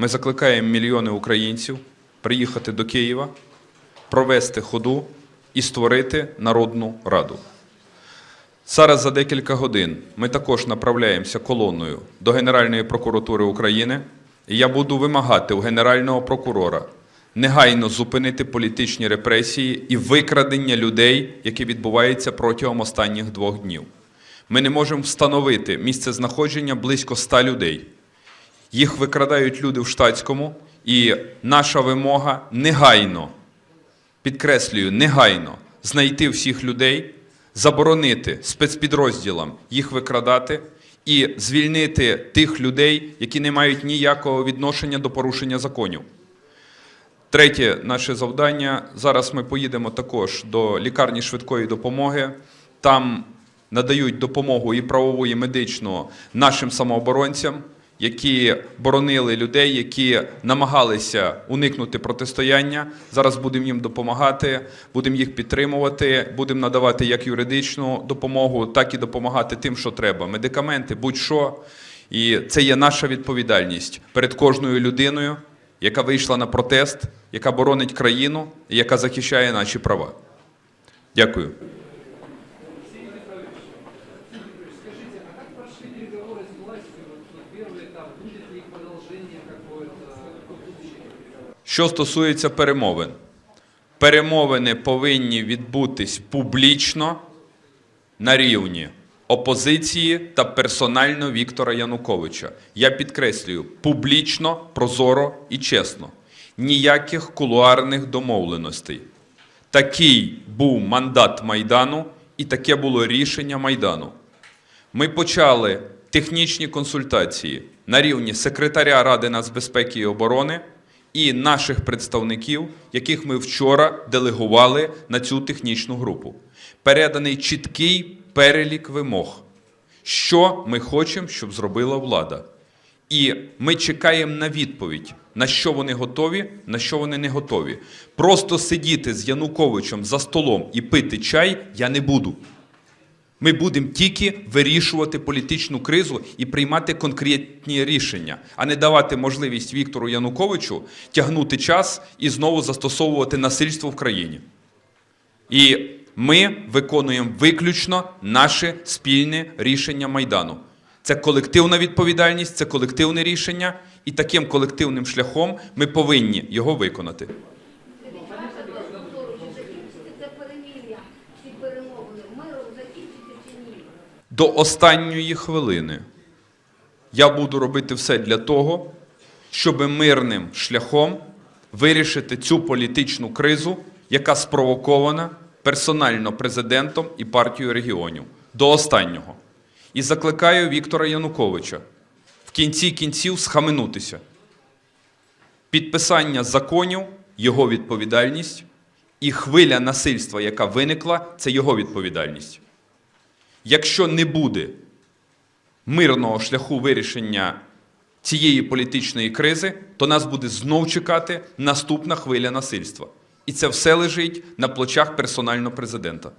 Ми закликаємо мільйони українців приїхати до Києва, провести ходу і створити Народну Раду. Зараз за декілька годин ми також направляємося колоною до Генеральної прокуратури України, і я буду вимагати у Генерального прокурора негайно зупинити політичні репресії і викрадення людей, які відбуваються протягом останніх двох днів. Ми не можемо встановити місце знаходження близько ста людей. Їх викрадають люди в штатському, і наша вимога негайно, підкреслюю, негайно знайти всіх людей, заборонити спецпідрозділам їх викрадати і звільнити тих людей, які не мають ніякого відношення до порушення законів. Третє наше завдання. Зараз ми поїдемо також до лікарні швидкої допомоги. Там надають допомогу і правову, і медичну нашим самооборонцям, які боронили людей, які намагалися уникнути протистояння. Зараз будемо їм допомагати, будемо їх підтримувати, будемо надавати як юридичну допомогу, так і допомагати тим, що треба. Медикаменти, будь-що. І це є наша відповідальність перед кожною людиною, яка вийшла на протест, яка боронить країну і яка захищає наші права. Дякую. Що стосується перемовин, перемовини повинні відбутись публічно на рівні опозиції та персонально Віктора Януковича. Я підкреслюю, публічно, прозоро і чесно. Ніяких кулуарних домовленостей. Такий був мандат Майдану, і таке було рішення Майдану. Ми почали технічні консультації на рівні секретаря Ради нацбезпеки і оборони і наших представників, яких ми вчора делегували на цю технічну групу. Переданий чіткий перелік вимог, що ми хочемо, щоб зробила влада. І ми чекаємо на відповідь, на що вони готові, на що вони не готові. Просто сидіти з Януковичем за столом і пити чай я не буду. Ми будемо тільки вирішувати політичну кризу і приймати конкретні рішення, а не давати можливість Віктору Януковичу тягнути час і знову застосовувати насильство в країні. І ми виконуємо виключно наше спільне рішення Майдану. Це колективна відповідальність, це колективне рішення, і таким колективним шляхом ми повинні його виконати. Це перемір'я, ці перемовини миром закінчиться? До останньої хвилини я буду робити все для того, щоб мирним шляхом вирішити цю політичну кризу, яка спровокована персонально президентом і партією регіонів. До останнього. І закликаю Віктора Януковича в кінці кінців схаменутися. Підписання законів його відповідальність, і хвиля насильства, яка виникла, це його відповідальність. Якщо не буде мирного шляху вирішення цієї політичної кризи, то нас буде знов чекати наступна хвиля насильства. І це все лежить на плечах персонально президента.